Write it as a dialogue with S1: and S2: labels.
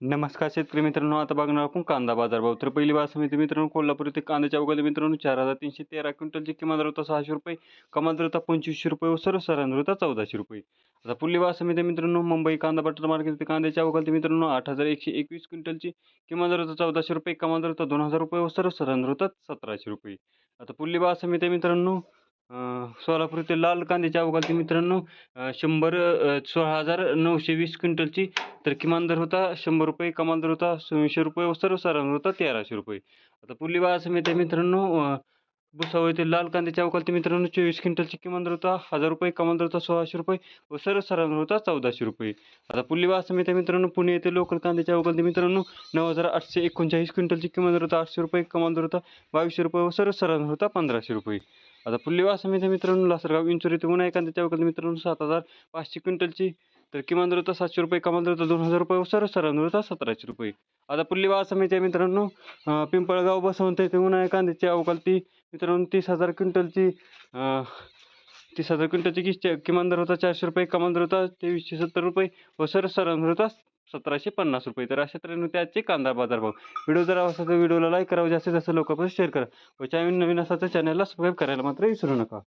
S1: नमस्कार शेतकरी मित्रांनो आता बघणार आपण कांदा बाजार भाव तर पहिली बाजार समिती मित्रांनो कोल्हापूर येथे कांद्याच्या अवघड मित्रांनो चार हजार तीनशे तेरा क्विंटलची किमान दर होता सहाशे रुपये कमाल दर होता पंचवीसशे रुपये व सर्वसाधारण होता चौदाशे रुपये. आता पुढली बाजार समिती मित्रांनो मुंबई कांदा बटर मार्केट येथे कांद्याच्या अवघड मित्रांनो आठ हजार एकशे एकवीस क्विंटलची किमान दर होता चौदाशे रुपये कमाल दर होता दोन हजार रुपये व सर्वसाधारण होता सतराशे रुपये. आता पुढली बाजार समिती मित्रांनो सोलापूर ते लाल कांद्याच्या अवघात मित्रांनो शंभर सोळा हजार नऊशे वीस क्विंटलची तर किमान दर होता शंभर रुपये कमाल दर होता सव्वीसशे रुपये व सर्वसाधारण होता तेराशे रुपये. आता पुढली बाजार समिती मित्रांनो भुसावळ येथील लाल कांद्याच्या अवकालती मित्रांनो चोवीस क्विंटलची किमान दर होता. हजार रुपये कमाल दर होता सोळाशे रुपये व सर्वसाधारण होता चौदाशे रुपये. आता पुल्ली समिती मित्रांनो पुणे येथे लोकल कांद्याच्या अवकालती मित्रांनो नऊ हजार आठशे एकोणचाळीस क्विंटलची किमान दर होता आठशे रुपये कमाल दर होता बावीसशे रुपये व सर्वसाधारण होता पंधराशे रुपये. आता पुल्ली बाजार समिती मित्रांनो लासरगाव इंचोरी येथे उन्हाळी कांद्याच्या अवकालती मित्रांनो सात हजार पाचशे क्विंटलची तर किमान दर होता सातशे रुपये कमाल दर होता दोन हजार रुपये व सर्वसाधारण दर होता सतराशे रुपये. आता पुढली बाजार समिती आहे मित्रांनो. पिंपळगाव बसवंत येथे उन्हाळ्या कांद्याची अवकालती मित्रांनो तीस हजार क्विंटलची तीस हजार क्विंटलची किस्ती किमान दर होता चारशे रुपये कमाल दर होता तेवीसशे सत्तर रुपये. व सर्वसाधारण दर होता सतराशे पन्नास रुपये. तर अशा तऱ्हेने त्याचे कांदा बाजार भाव. व्हिडिओ जर आवडला तर व्हिडिओला लाईक करावं जास्तीत जास्त लोकांपर्यंत शेअर करा. व चॅनल नवीन असा तर चॅनलला सबस्क्राईब करायला मात्र विसरू नका.